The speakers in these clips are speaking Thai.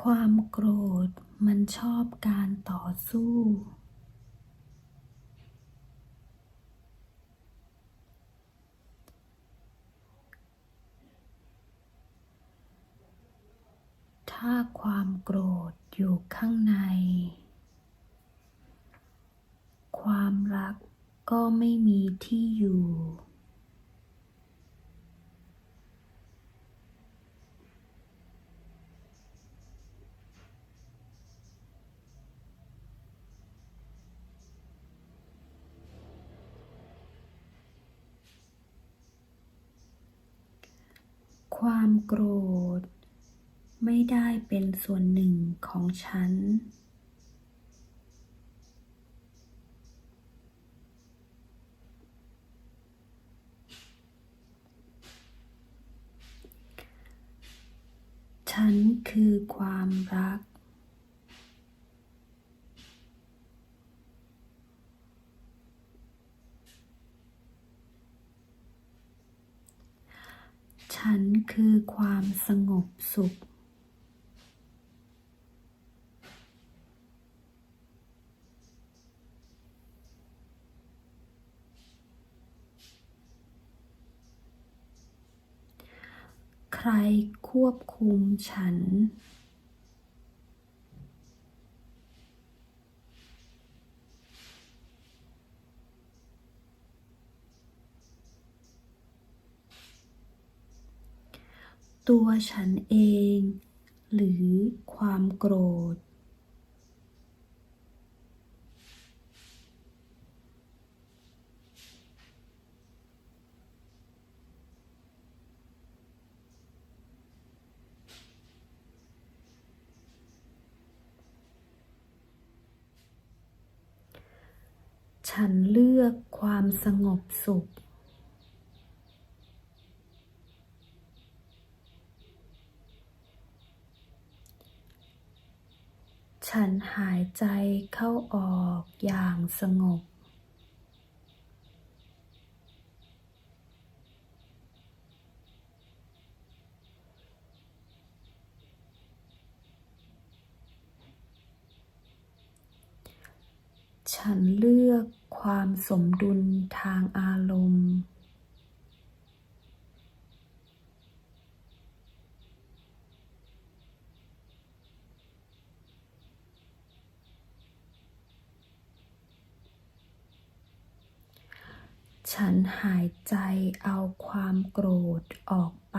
ความโกรธมันชอบการต่อสู้ ถ้าความโกรธอยู่ข้างใน ความรักก็ไม่มีที่อยู่ ความโกรธ ไม่ได้เป็นส่วนหนึ่งของฉัน ฉันคือความรัก ฉัน คือความสงบสุข ใครควบคุมฉัน ตัวฉันเอง หรือความโกรธ ฉันเลือกความสงบสุข ฉันหายใจเข้าออกอย่างสงบ ฉันเลือกความสมดุลทางอารมณ์ ฉันหายใจเอาความโกรธออกไป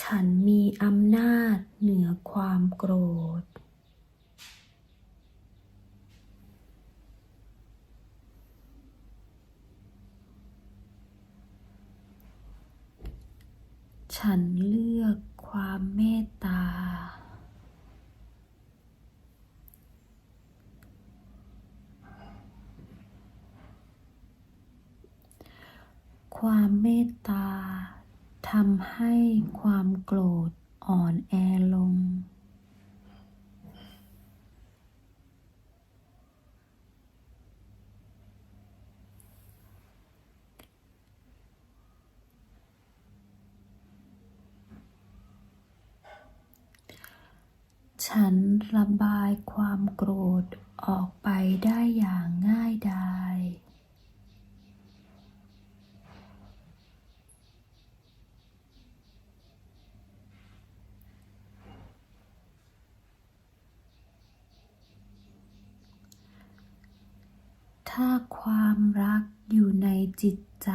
ฉันมีอำนาจเหนือความโกรธ ฉันเลือกความเมตตา ความเมตตาทำให้ความโกรธอ่อนแอลง ฉัน ระบายความโกรธออกไปได้อย่างง่ายดายถ้าความรักอยู่ในจิตใจ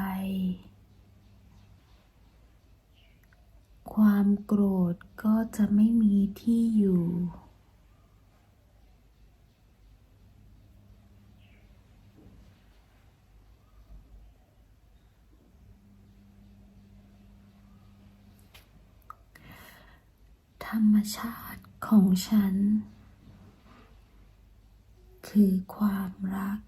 ความโกรธก็จะไม่มีที่อยู่ รรมชาติของฉัน คือความรัก